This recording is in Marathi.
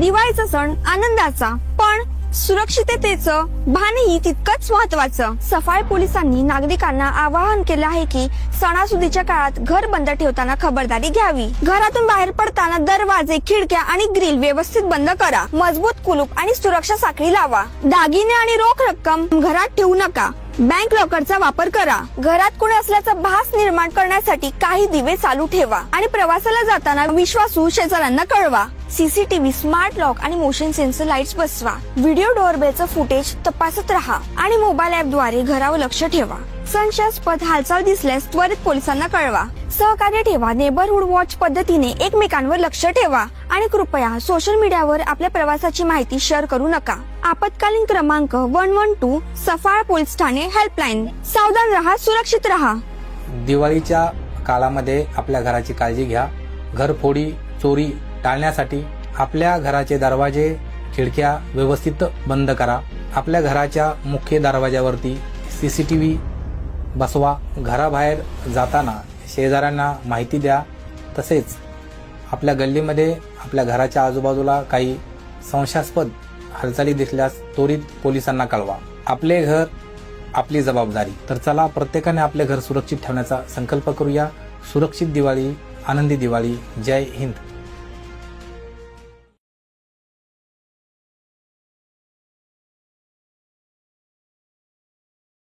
दिवाळीचा सण आनंदाचा पण सुरक्षिततेचं भानही तितकंच महत्वाचं सफाई पोलिसांनी नागरिकांना आवाहन केलं आहे की सणासुदीच्या काळात घर बंद ठेवताना खबरदारी घ्यावी. घरातून बाहेर पडताना दरवाजे खिडक्या आणि ग्रिल व्यवस्थित बंद करा. मजबूत कुलूप आणि सुरक्षा साखळी लावा. दागिने आणि रोख रक्कम घरात ठेवू नका. बँक लॉकरचा वापर करा. घरात कोणी असल्याचा भास निर्माण करण्यासाठी काही दिवे चालू ठेवा आणि प्रवासाला जाताना विश्वासू शेजाऱ्यांना कळवा. सीसीटीव्ही स्मार्ट लॉक आणि मोशन सेन्सर लाईट्स बसवा. व्हिडिओ डोअरबेलचं फुटेज तपासत राहा आणि मोबाईल ऍपद्वारे घरावर लक्ष ठेवा. संशयास्पद हालचाल दिसल्यास त्वरित पोलिसांना कळवा. सहकार्य ठेवा. नेबरहुड वॉच पद्धतीने एकमेकांवर लक्ष ठेवा. आणि कृपया सोशल मीडियावर आपल्या प्रवासाची माहिती शेअर करू नका. आपत्कालीन क्रमांक one one two Safale police Thane helpline सावधान राहा सुरक्षित राहा. दिवाळीच्या काळामध्ये आपल्या घराची काळजी घ्या. घरफोडी चोरी टाळण्यासाठी आपल्या घराचे दरवाजे खिडक्या व्यवस्थित बंद करा. आपल्या घराच्या मुख्य दरवाजावरती सीसीटीव्ही बसवा. घराबाहेर जाताना शेजाऱ्यांना माहिती द्या. तसेच आपल्या गल्लीमध्ये आपल्या घराच्या आजूबाजूला काही संशयास्पद हालचाली दिसल्यास त्वरित पोलिसांना कळवा. आपले घर आपली जबाबदारी. तर चला प्रत्येकाने आपले घर सुरक्षित ठेवण्याचा संकल्प करूया. सुरक्षित दिवाळी आनंदी दिवाळी. जय हिंद.